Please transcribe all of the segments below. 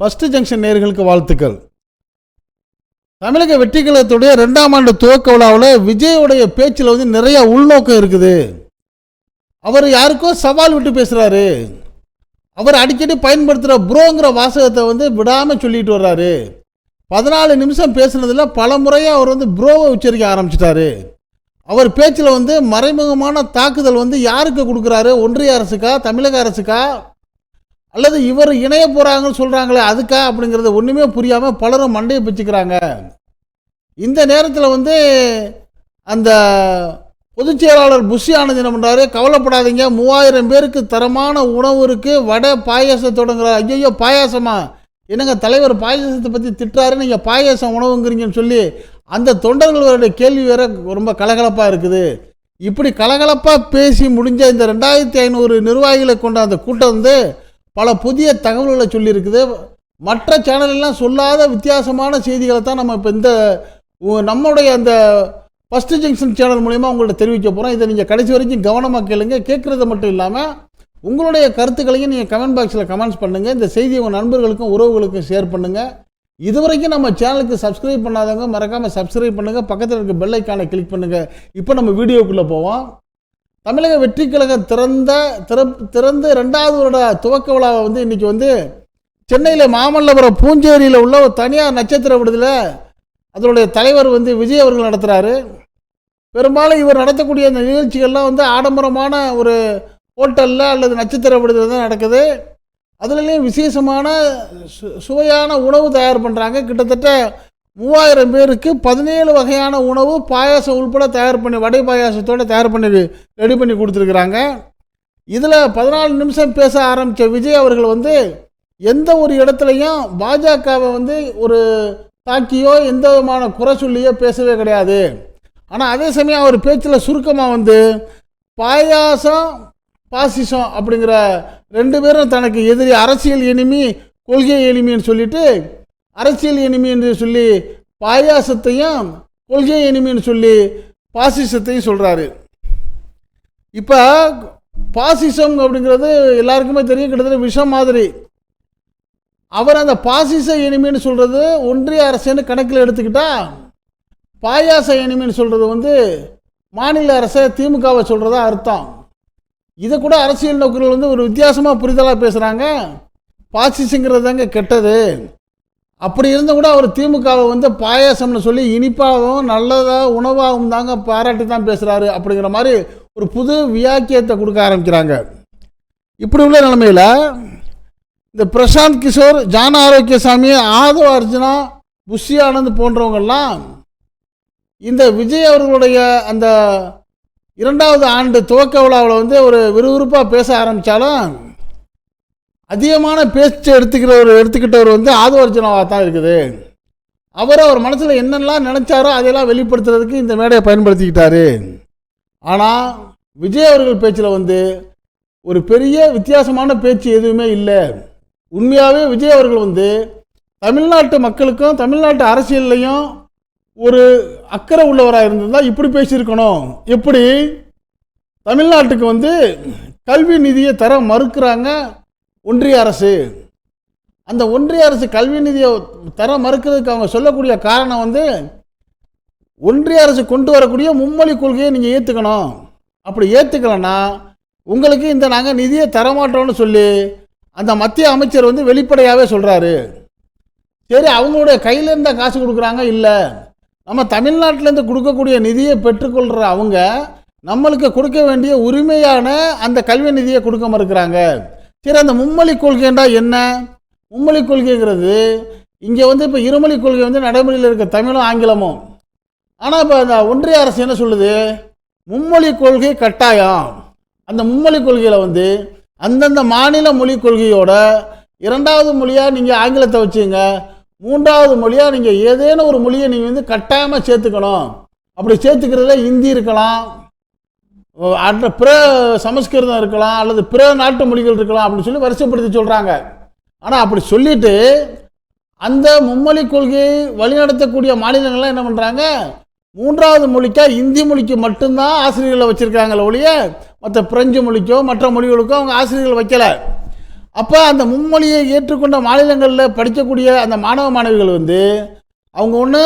First junction நேர்களுக்கு வாழ்த்துக்கள். தமிழக வெற்றி கழகத்துடைய ரெண்டாம் ஆண்டு துவக்க விழாவில் விஜயோடைய பேச்சில் வந்து நிறைய உள்நோக்கம் இருக்குது. அவர் யாருக்கோ சவால் விட்டு பேசுகிறாரு அவர் அடிக்கடி பயன்படுத்துகிற ப்ரோங்கிற வாசகத்தை வந்து விடாமல் சொல்லிட்டு வர்றாரு. பதினாலு நிமிஷம் பேசுனதில் பல முறையாக அவர் வந்து ப்ரோவை உச்சரிக்க ஆரம்பிச்சிட்டாரு. அவர் பேச்சில் வந்து மறைமுகமான தாக்குதல் வந்து யாருக்கு கொடுக்குறாரு? ஒன்றிய அரசுக்கா தமிழக அரசுக்கா? அல்லது இவர் இணைய போகிறாங்கன்னு சொல்கிறாங்களே அதுக்கா அப்படிங்கிறது ஒன்றுமே புரியாமல் பலரும் மண்டையை பிச்சுக்கிறாங்க. இந்த நேரத்தில் வந்து அந்த பொதுச் செயலாளர் புஷி ஆனந்த் என்ன பண்ணுறாரு கவலைப்படாதீங்க மூவாயிரம் பேருக்கு தரமான உணவு இருக்குது வடை பாயாசத்தோடுங்கிற ஐயோ பாயாசமா? என்னங்க தலைவர் பாயாசத்தை பற்றி திட்டாரு நீங்கள் பாயாசம் உணவுங்கிறீங்கன்னு சொல்லி அந்த தொண்டர்களுடைய கேள்வி வேற ரொம்ப கலகலப்பாக இருக்குது. இப்படி கலகலப்பாக பேசி முடிஞ்ச இந்த ரெண்டாயிரத்தி ஐநூறு நிர்வாகிகளை கொண்ட அந்த கூட்டம் வந்து பல புதிய தகவல்களை சொல்லியிருக்குது. மற்ற சேனலெல்லாம் சொல்லாத வித்தியாசமான செய்திகளை தான் நம்ம இப்போ இந்த உ- அந்த ஃபஸ்ட்டு ஜங்ஷன் சேனல் மூலிமா உங்கள்ட்ட தெரிவிக்க போகிறோம் இதை நீங்கள் கடைசி வரைக்கும் கவனமாக கேளுங்க. கேட்குறது மட்டும் இல்லாமல் உங்களுடைய கருத்துக்களையும் நீங்கள் கமெண்ட் பாக்ஸில் கமெண்ட்ஸ் பண்ணுங்கள் இந்த செய்தியை உங்கள் நண்பர்களுக்கும் உறவுகளுக்கும் ஷேர் பண்ணுங்கள் இதுவரைக்கும் நம்ம சேனலுக்கு சப்ஸ்கிரைப் பண்ணாதவங்க மறக்காமல் சப்ஸ்கிரைப் பண்ணுங்கள் பக்கத்தில் இருக்க பெல் ஐக்கானை கிளிக் பண்ணுங்கள் இப்போ நம்ம வீடியோக்குள்ளே போவோம். தமிழக வெற்றி கழகம் திறந்த திற- திறந்து ரெண்டாவது வருட துவக்க விழாவை வந்து இன்னைக்கு வந்து சென்னையில் மாமல்லபுரம் பூஞ்சேரியில் உள்ள ஒரு தனியார் நட்சத்திர விடுதலை அதனுடைய தலைவர் வந்து விஜய் அவர்கள் நடத்துகிறாரு பெரும்பாலும் இவர் நடத்தக்கூடிய அந்த நிகழ்ச்சிகள்லாம் வந்து ஆடம்பரமான ஒரு ஹோட்டலில் அல்லது நட்சத்திர விடுதலை தான் நடக்குது. அதுலேயும் விசேஷமான சு- சுவையான உணவு தயார் பண்ணுறாங்க கிட்டத்தட்ட மூவாயிரம் பேருக்கு பதினேழு வகையான உணவு பாயாசம் உள்பட தயார் பண்ணி வடை பாயாசத்தோடு தயார் பண்ணி ரெடி பண்ணி கொடுத்துருக்குறாங்க. இதில் பதினாலு நிமிஷம் பேச ஆரம்பித்த விஜய் அவர்கள் வந்து எந்த ஒரு இடத்துலையும் பாஜகவை வந்து ஒரு தாக்கியோ எந்த விதமான குறை சொல்லியோ பேசவே கிடையாது. ஆனால் அதே சமயம் அவர் பேச்சில் சுருக்கமாக வந்து பாயாசம் பாசிசம் அப்படிங்கிற ரெண்டு பேரும் தனக்கு எதிரி அரசியல் எனிமி கொள்கை எளிமின்னு சொல்லிட்டு அரசியல் எனிமி என்று சொல்லி பாயாசத்தையும் கொள்கை எனிமின்னு சொல்லி பாசிசத்தையும் சொல்கிறாரு இப்போ பாசிசம் அப்படிங்கிறது எல்லாருக்குமே தெரியும் கிட்டத்தட்ட விஷம் மாதிரி. அவர் அந்த பாசிச எனிமின்னு சொல்கிறது ஒன்றிய அரசுன்னு கணக்கில் எடுத்துக்கிட்டா பாயாச எனிமின்னு சொல்கிறது வந்து மாநில அரசை திமுகவை சொல்கிறதா அர்த்தம். இதை கூட அரசியல் நோக்கர்கள் வந்து ஒரு வித்தியாசமாக புரிதலாக பேசுகிறாங்க பாசிசங்கிறது தாங்க கெட்டது. அப்படி இருந்தும் கூட அவர் திமுகவை வந்து பாயாசம்னு சொல்லி இனிப்பாகவும் நல்லதாக உணவாகவும் தாங்க பாராட்டி தான் பேசுகிறாரு அப்படிங்கிற மாதிரி ஒரு புது வியாக்கியத்தை கொடுக்க ஆரம்பிக்கிறாங்க. இப்படி உள்ள நிலைமையில் இந்த பிரசாந்த் கிஷோர் ஜான ஆரோக்கியசாமி ஆதவ அர்ஜுனா புஷி ஆனந்த் போன்றவங்கெல்லாம் இந்த விஜய் அவர்களுடைய அந்த இரண்டாவது ஆண்டு துவக்க விழாவில் வந்து ஒரு விறுவிறுப்பாக பேச ஆரம்பித்தாலும் அதிகமான பேச்சு எடுத்துக்கிறவர் எடுத்துக்கிட்டவர் வந்து ஆதவர்ஜனாவாக தான் இருக்குது. அவர் அவர் மனசில் என்னெல்லாம் நினச்சாரோ அதையெல்லாம் வெளிப்படுத்துறதுக்கு இந்த மேடையை பயன்படுத்திக்கிட்டாரு. ஆனால் விஜய் அவர்கள் பேச்சில் வந்து ஒரு பெரிய வித்தியாசமான பேச்சு எதுவுமே இல்லை. உண்மையாகவே விஜய் அவர்கள் வந்து தமிழ்நாட்டு மக்களுக்கும் தமிழ்நாட்டு அரசியல்லையும் ஒரு அக்கறை உள்ளவராக இருந்திருந்தால் இப்படி பேசியிருக்கணும். எப்படி? தமிழ்நாட்டுக்கு வந்து கல்வி நிதியை தர மறுக்கிறாங்க. ஒன்றிய அரசு. அந்த ஒன்றிய அரசு கல்வி நிதியை தர மறுக்கிறதுக்கு அவங்க சொல்லக்கூடிய காரணம் வந்து ஒன்றிய அரசு கொண்டு வரக்கூடிய மும்மொழி கொள்கையை நீங்கள் ஏற்றுக்கணும் அப்படி ஏற்றுக்கலன்னா உங்களுக்கு இந்த நாங்கள் நிதியை தரமாட்டோம்னு சொல்லி அந்த மத்திய அமைச்சர் வந்து வெளிப்படையாகவே சொல்கிறாரு சரி அவங்களுடைய கையில் காசு கொடுக்குறாங்க இல்லை. நம்ம தமிழ்நாட்டிலேருந்து கொடுக்கக்கூடிய நிதியை பெற்றுக்கொள்கிற அவங்க நம்மளுக்கு கொடுக்க வேண்டிய உரிமையான அந்த கல்வி நிதியை கொடுக்க மறுக்கிறாங்க. சரி அந்த மும்மொழி கொள்கைன்றா என்ன? மும்மொழி கொள்கைங்கிறது இங்கே வந்து இப்போ இருமொழி கொள்கை வந்து நடைமுறையில் இருக்க தமிழும் ஆங்கிலமும். ஆனால் இப்போ அந்த ஒன்றிய அரசு என்ன சொல்லுது? மும்மொழி கொள்கை கட்டாயம். அந்த மும்மொழி கொள்கையில் வந்து அந்தந்த மாநில மொழி கொள்கையோட இரண்டாவது மொழியாக நீங்கள் ஆங்கிலத்தை வச்சுங்க மூன்றாவது மொழியாக நீங்கள் ஏதேனும் ஒரு மொழியை நீங்கள் வந்து கட்டாயமாக சேர்த்துக்கணும். அப்படி சேர்த்துக்கிறதுல ஹிந்தி இருக்கலாம் அற்ற பிற சமஸ்கிருதம் இருக்கலாம் அல்லது பிற நாட்டு மொழிகள் இருக்கலாம் அப்படின்னு சொல்லி வரிசைப்படுத்தி சொல்கிறாங்க ஆனால் அப்படி சொல்லிட்டு அந்த மும்மொழி கொள்கையை வழிநடத்தக்கூடிய மாநிலங்கள்லாம் என்ன பண்ணுறாங்க மூன்றாவது மொழிக்காக இந்தி மொழிக்கு மட்டும்தான் ஆசிரியர்களை வச்சுருக்காங்களே ஒழிய மற்ற பிரெஞ்சு மொழிக்கோ மற்ற மொழிகளுக்கோ அவங்க ஆசிரியர்கள் வைக்கலை. அப்போ அந்த மும்மொழியை ஏற்றுக்கொண்ட மாநிலங்களில் படிக்கக்கூடிய அந்த மாணவ மாணவிகள் வந்து அவங்க ஒன்று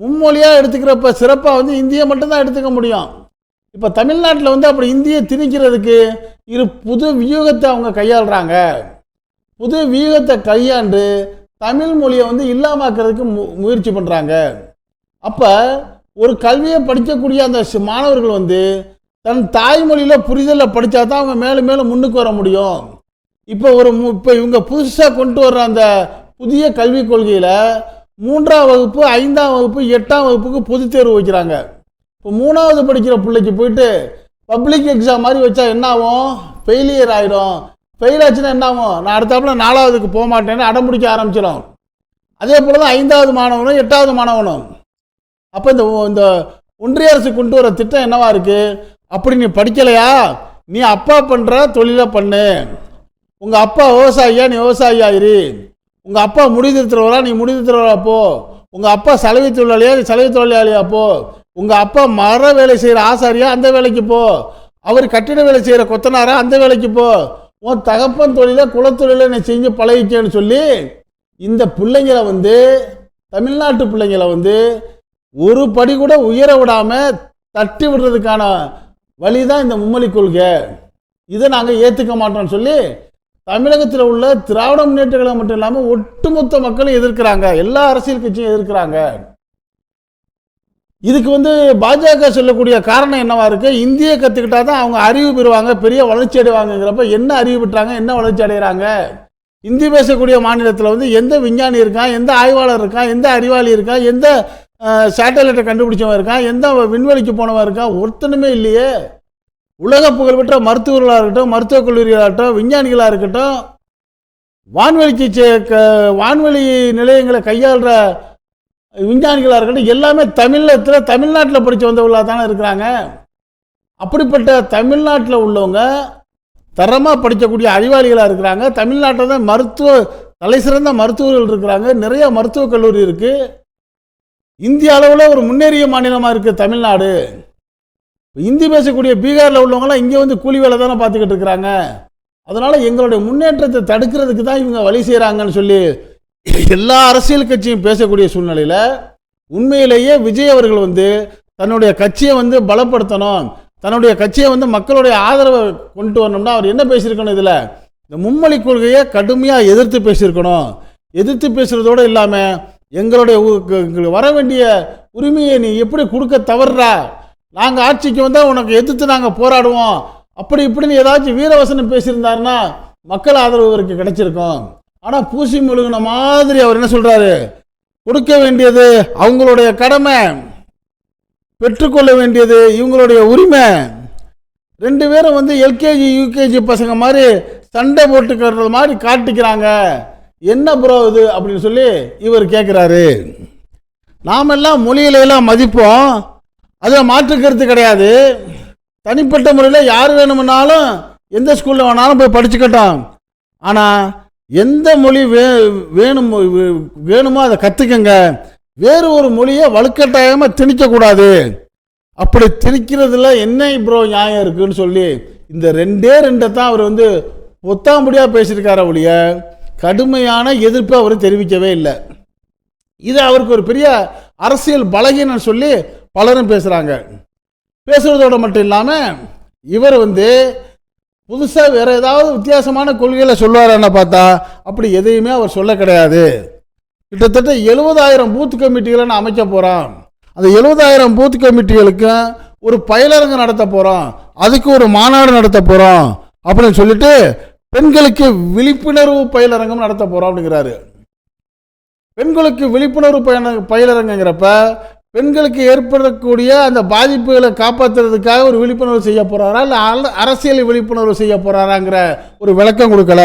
மும்மொழியாக எடுத்துக்கிறப்ப சிறப்பாக வந்து இந்தியை மட்டும்தான் எடுத்துக்க முடியும். இப்போ தமிழ்நாட்டில் வந்து அப்படி இந்தியை திணிக்கிறதுக்கு இரு புது வியூகத்தை அவங்க கையாளுறாங்க. புது வியூகத்தை கையாண்டு தமிழ் மொழியை வந்து இல்லாமாக்கிறதுக்கு மு முயற்சி பண்ணுறாங்க அப்போ ஒரு கல்வியை படிக்கக்கூடிய அந்த மாணவர்கள் வந்து தன் தாய்மொழியில் புரிதலில் படித்தா தான் அவங்க மேலும் மேலும் முன்னுக்கு வர முடியும். இப்போ ஒரு மு இப்போ இவங்க புதுசாக கொண்டு வர்ற அந்த புதிய கல்விக் கொள்கையில் மூன்றாம் வகுப்பு ஐந்தாம் வகுப்பு எட்டாம் வகுப்புக்கு பொதுத் தேர்வு வைக்கிறாங்க. இப்போ மூணாவது படிக்கிற பிள்ளைக்கு போயிட்டு பப்ளிக் எக்ஸாம் மாதிரி வச்சா என்ன ஆகும் ஃபெயிலியர் ஆகிடும் ஃபெயில் ஆச்சுன்னா என்ன ஆகும் நான் அடுத்தாப்புல நாலாவதுக்கு போக மாட்டேன்னு அடம்பிடிக்க ஆரம்பிச்சிடும். அதே போல் தான் ஐந்தாவது மாணவனும் எட்டாவது மாணவனும். அப்போ இந்த இந்த ஒன்றிய அரசு கொண்டு வர திட்டம் என்னவா இருக்குது அப்படி நீ படிக்கலையா? நீ அப்பா பண்ணுற தொழிலை பண்ணு. உங்கள் அப்பா விவசாயியா? நீ விவசாயி ஆயிரு உங்கள் அப்பா முடிதிருத்துறவரா நீ முடிதிருத்துறவரா போ. உங்கள் அப்பா சலவை தொழிலாளியா? நீ சலவை தொழிலாளியா போ. உங்கள் அப்பா மர வேலை செய்கிற ஆசாரியா? அந்த வேலைக்கு போ. அவர் கட்டிட வேலை செய்கிற கொத்தனாரா? அந்த வேலைக்கு போ. உன் தகப்பன் தொழிலை குலத்தொழிலை நீ செஞ்சு பழகிக்கன்னு சொல்லி இந்த பிள்ளைங்களை வந்து தமிழ்நாட்டு பிள்ளைங்களை வந்து ஒரு படி கூட உயர விடாமல் தட்டி விடுறதுக்கான வழி தான் இந்த மும்மொழி கொள்கை. இதை நாங்கள் ஏற்றுக்க மாட்டோம்னு சொல்லி தமிழகத்தில் உள்ள திராவிட முன்னேற்றங்களை மட்டும் இல்லாமல் ஒட்டுமொத்த மக்களும் எதிர்க்கிறாங்க. எல்லா அரசியல் கட்சியும் எதிர்க்கிறாங்க. இதுக்கு வந்து பாஜக சொல்லக்கூடிய காரணம் என்னவா இருக்கு? இந்திய கற்றுக்கிட்டா தான் அவங்க அறிவு பெறுவாங்க பெரிய வளர்ச்சி அடைவாங்கங்கிறப்ப என்ன அறிவு பெற்றாங்க என்ன வளர்ச்சி அடைகிறாங்க? இந்தி பேசக்கூடிய மாநிலத்தில் வந்து எந்த விஞ்ஞானி இருக்கான் எந்த ஆய்வாளர் இருக்கான் எந்த அறிவாளி இருக்கான் எந்த சேட்டலைட்டை கண்டுபிடிச்சவன் இருக்கான் எந்த விண்வெளிக்கு போனவன் இருக்கான் ஒருத்தனுமே இல்லையே. உலக புகழ்பெற்ற மருத்துவர்களாக இருக்கட்டும் மருத்துவக் கல்லூரிகளாகட்டும் இருக்கட்டும் விஞ்ஞானிகளாக இருக்கட்டும் வான்வெளிக்கு க- வான்வெளி நிலையங்களை கையாளுற விஞ்ஞானிகளாக இருக்கட்டும் எல்லாமே தமிழத்தில் தமிழ்நாட்டில் படித்து வந்தவங்களாக தானே இருக்கிறாங்க. அப்படிப்பட்ட தமிழ்நாட்டில் உள்ளவங்க தரமாக படிக்கக்கூடிய அறிவாளிகளாக இருக்கிறாங்க. தமிழ்நாட்டில் தான் மருத்துவ தலை சிறந்த மருத்துவர்கள் இருக்கிறாங்க. நிறைய மருத்துவக் கல்லூரி இருக்குது இந்திய அளவில் ஒரு முன்னேறிய மாநிலமாக இருக்குது தமிழ்நாடு. இந்தி பேசக்கூடிய பீகாரில் உள்ளவங்களாம் இங்கே வந்து கூலி வேலை தானே பார்த்துக்கிட்டு இருக்கிறாங்க. அதனால் எங்களுடைய முன்னேற்றத்தை தடுக்கிறதுக்கு தான் இவங்க வழி செய்கிறாங்கன்னு சொல்லி எல்லா அரசியல் கட்சியும் பேசக்கூடிய சூழ்நிலையில் உண்மையிலேயே விஜய் அவர்கள் வந்து தன்னுடைய கட்சியை வந்து பலப்படுத்தணும் தன்னுடைய கட்சியை வந்து மக்களுடைய ஆதரவை கொண்டு வரணும்னா அவர் என்ன பேசியிருக்கணும் இதில்? இந்த மும்மொழி கொள்கையை கடுமையாக எதிர்த்து பேசியிருக்கணும். எதிர்த்து பேசுகிறதோடு இல்லாமல் எங்களுடைய எங்களுக்கு வர வேண்டிய உரிமையை நீ எப்படி கொடுக்க தவறுற? நாங்கள் ஆட்சிக்கு வந்தால் உனக்கு எதிர்த்து நாங்கள் போராடுவோம். அப்படி இப்படின்னு ஏதாச்சும் வீரவசனம் பேசியிருந்தாருன்னா மக்கள் ஆதரவு இவருக்கு கிடைச்சிருக்கும். ஆனால் பூசி முழுகின மாதிரி அவர் என்ன சொல்கிறாரு கொடுக்க வேண்டியது அவங்களுடைய கடமை. பெற்றுக்கொள்ள வேண்டியது இவங்களுடைய உரிமை. ரெண்டு பேரும் வந்து எல்கேஜி யூகேஜி பசங்க மாதிரி சண்டை போட்டுக்கிறது மாதிரி காட்டிக்கிறாங்க. என்ன ப்ரோ இது? அப்படின்னு சொல்லி இவர் கேட்குறாரு நாமெல்லாம் மொழியில எல்லாம் மதிப்போம். அதில் மாற்று கருத்து கிடையாது. தனிப்பட்ட முறையில் யார் வேணுமுன்னாலும் எந்த ஸ்கூலில் வேணாலும் போய் படிச்சுக்கட்டும். ஆனால் எந்த மொழி வே வேணும் வேணுமோ அதை கற்றுக்கங்க வேறு ஒரு மொழியை வலுக்கட்டாயமாக திணிக்கக்கூடாது. அப்படி திணிக்கிறதுல என்ன ப்ரோ நியாயம் இருக்குன்னு சொல்லி இந்த ரெண்டே ரெண்டை தான் அவர் வந்து ஒத்தாம்படியாக பேசியிருக்கார் ஒழிய கடுமையான எதிர்ப்பை அவர் தெரிவிக்கவே இல்லை. இது அவருக்கு ஒரு பெரிய அரசியல் பலகீனம் சொல்லி பலரும் பேசுகிறாங்க பேசுறதோட மட்டும் இல்லாமல் இவர் வந்து புதுசாக வேறு ஏதாவது வித்தியாசமான கொள்கைகளை சொல்லுவாரான்னு பார்த்தா அப்படி எதையுமே அவர் சொல்ல கிடையாது. கிட்டத்தட்ட எழுபதாயிரம் பூத் கமிட்டிகளை நான் அமைக்க போகிறோம் அந்த எழுபதாயிரம் பூத் கமிட்டிகளுக்கும் ஒரு பயிலரங்கு நடத்த போகிறோம் அதுக்கு ஒரு மாநாடு நடத்த போகிறோம் அப்படின்னு சொல்லிட்டு பெண்களுக்கு விழிப்புணர்வு பயிலரங்கம் நடத்த போகிறோம் அப்படிங்கிறாரு. பெண்களுக்கு விழிப்புணர்வு பயண பயிலரங்குங்கிறப்ப பெண்களுக்கு ஏற்படக்கூடிய அந்த பாதிப்புகளை காப்பாற்றுறதுக்காக ஒரு விழிப்புணர்வு செய்ய போகிறாரா இல்லை அரசியல் விழிப்புணர்வு செய்ய போகிறாராங்கிற ஒரு விளக்கம் கொடுக்கல.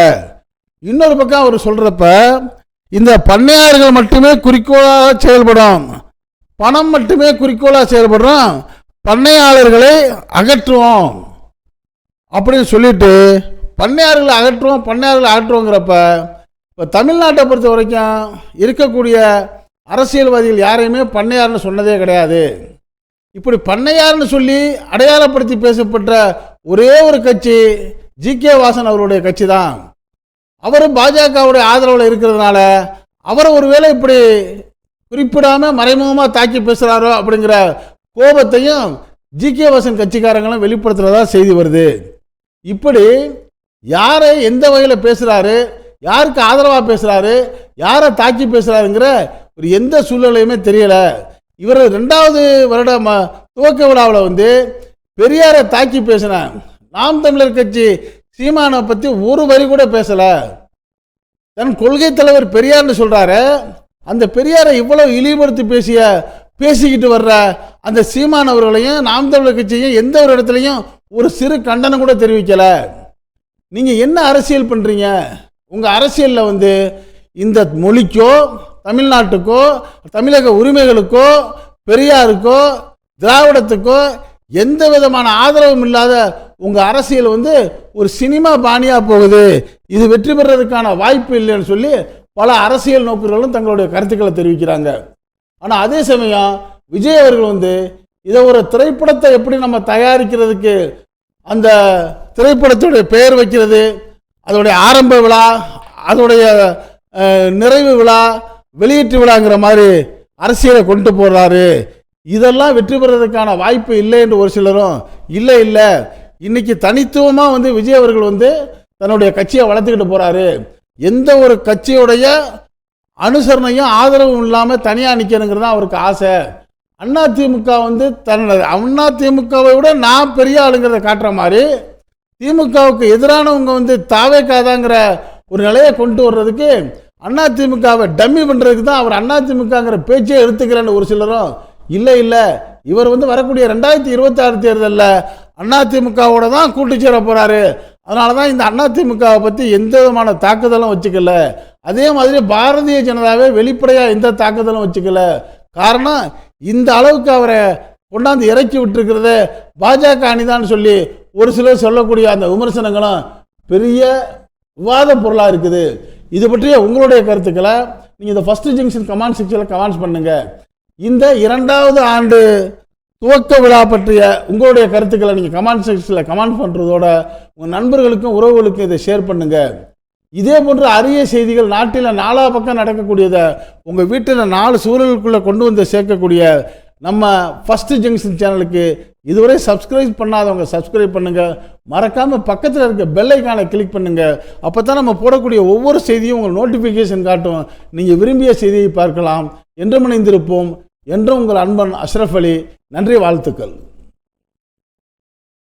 இன்னொரு பக்கம் அவர் சொல்கிறப்ப இந்த பண்ணையார்கள் மட்டுமே குறிக்கோளாக செயல்படும். பணம் மட்டுமே குறிக்கோளாக செயல்படுறோம் பண்ணையாளர்களை அகற்றுவோம். அப்படின்னு சொல்லிட்டு பண்ணையார்களை அகற்றுவோம் பண்ணையார்களை அகற்றுவோங்கிறப்ப இப்போ தமிழ்நாட்டை பொறுத்த வரைக்கும் இருக்கக்கூடிய அரசியல்வாதிகள் யாரையுமே பண்ணையார்னு சொன்னதே கிடையாது. இப்படி பண்ணையார்னு சொல்லி அடையாளப்படுத்தி பேசப்பட்ட ஒரே ஒரு கட்சி ஜி கே வாசன் அவருடைய கட்சி தான். அவரும் பாஜகவுடைய ஆதரவில் இருக்கிறதுனால அவரை ஒருவேளை இப்படி குறிப்பிடாம மறைமுகமாக தாக்கி பேசுகிறாரோ அப்படிங்கிற கோபத்தையும் ஜி கே வாசன் கட்சிக்காரங்களும் வெளிப்படுத்துகிறதா செய்தி வருது. இப்படி யாரை எந்த வகையில் பேசுகிறாரு யாருக்கு ஆதரவாக பேசுகிறாரு யாரை தாக்கி பேசுகிறாருங்கிற ஒரு எந்த சூழ்நிலையுமே தெரியலை. இவர் ரெண்டாவது வருட ம துவக்க விழாவில் வந்து பெரியாரை தாக்கி பேசினேன் நாம் தமிழர் கட்சி சீமானை பற்றி ஒரு வரி கூட பேசலை. தன் கொள்கை தலைவர் பெரியார்னு சொல்கிறாரு அந்த பெரியாரை இவ்வளவு இழிவுபடுத்தி பேசிய பேசிக்கிட்டு வர்ற அந்த சீமான் அவர்களையும் நாம் தமிழர் கட்சியும் எந்த ஒரு இடத்துலையும் ஒரு சிறு கண்டனம் கூட தெரிவிக்கலை. நீங்கள் என்ன அரசியல் பண்ணுறீங்க உங்கள் அரசியலில் வந்து இந்த மொழிக்கோ தமிழ்நாட்டுக்கோ தமிழக உரிமைகளுக்கோ பெரியாருக்கோ திராவிடத்துக்கோ எந்த விதமான ஆதரவும் இல்லாத உங்கள் அரசியல் வந்து ஒரு சினிமா பாணியாக போகுது. இது வெற்றி பெறதுக்கான வாய்ப்பு இல்லைன்னு சொல்லி பல அரசியல் நோக்கர்களும் தங்களுடைய கருத்துக்களை தெரிவிக்கிறாங்க. ஆனால் அதே சமயம் விஜய் அவர்கள் வந்து இதை ஒரு திரைப்படத்தை எப்படி நம்ம தயாரிக்கிறதுக்கு அந்த திரைப்படத்துடைய பெயர் வைக்கிறது அதோடைய ஆரம்ப விழா அதோடைய நிறைவு விழா வெளியீட்டு விழாங்கிற மாதிரி அரசியலை கொண்டு போடுறாரு இதெல்லாம் வெற்றி பெறதுக்கான வாய்ப்பு இல்லை என்று ஒரு சிலரும் இல்லை இல்லை. இன்னைக்கு தனித்துவமாக வந்து விஜய் அவர்கள் வந்து தன்னுடைய கட்சியை வளர்த்துக்கிட்டு போகிறாரு எந்த ஒரு கட்சியுடைய அனுசரணையும் ஆதரவும் இல்லாமல் தனியாக நிற்கணுங்கிறது தான் அவருக்கு ஆசை. அண்ணா திமுக வந்து தன்னோட அண்ணா திமுகவை விட நான் பெரிய ஆளுங்கிறத காட்டுற மாதிரி திமுகவுக்கு எதிரானவங்க வந்து தாவே காதாங்கிற ஒரு நிலையை கொண்டு வர்றதுக்கு அண்ணா திமுகவை டம்மி பண்ணுறதுக்கு தான் அவர் அண்ணா திமுகங்கிற பேச்சே எடுத்துக்கிறேன்னு ஒரு சிலரும் இல்லை இல்லை. இவர் வந்து வரக்கூடிய ரெண்டாயிரத்தி இருபத்தாறு தேர்தலில் அண்ணா திமுகவோட தான் கூட்டு சேர போகிறாரு அதனால தான் இந்த அண்ணா திமுகவை பற்றி எந்த விதமான தாக்குதலும் வச்சுக்கல. அதே மாதிரி பாரதிய ஜனதாவே வெளிப்படையாக எந்த தாக்குதலும் வச்சுக்கல. காரணம் இந்த அளவுக்கு அவரை கொண்டாந்து இறக்கி விட்டுருக்கிறத பாஜக அணிதான்னு சொல்லி ஒரு சிலர் சொல்லக்கூடிய அந்த விமர்சனங்களும் பெரிய விவாத பொருளாக இருக்குது. இது பற்றிய உங்களுடைய கருத்துக்களை நீங்கள் இந்த ஃபஸ்ட்டு ஜங்ஷன் கமெண்ட் செக்ஷனில் கமெண்ட்ஸ் பண்ணுங்கள் இந்த இரண்டாவது ஆண்டு துவக்க விழா பற்றிய உங்களுடைய கருத்துக்களை நீங்கள் கமெண்ட் செக்ஷனில் கமெண்ட் பண்ணுறதோட உங்கள் நண்பர்களுக்கும் உறவுகளுக்கும் இதை ஷேர் பண்ணுங்கள் இதே போன்ற அரிய செய்திகள் நாட்டில் நாலா பக்கம் நடக்கக்கூடியதை உங்கள் வீட்டில் நாலு சூழலுக்குள்ளே கொண்டு வந்து சேர்க்கக்கூடிய நம்ம ஃபஸ்ட்டு ஜங்ஷன் சேனலுக்கு இதுவரை சப்ஸ்கிரைப் பண்ணாதவங்க சப்ஸ்கிரைப் பண்ணுங்கள் மறக்காமல் பக்கத்தில் இருக்க பெல்லைக்கான கிளிக் பண்ணுங்கள் அப்போ தான் நம்ம போடக்கூடிய ஒவ்வொரு செய்தியும் உங்கள் நோட்டிஃபிகேஷன் காட்டும். நீங்கள் விரும்பிய செய்தியை பார்க்கலாம். என்றும் இணைந்திருப்போம். என்றும் உங்கள் அன்பன் அஷ்ரஃப் அலி. நன்றி வாழ்த்துக்கள்.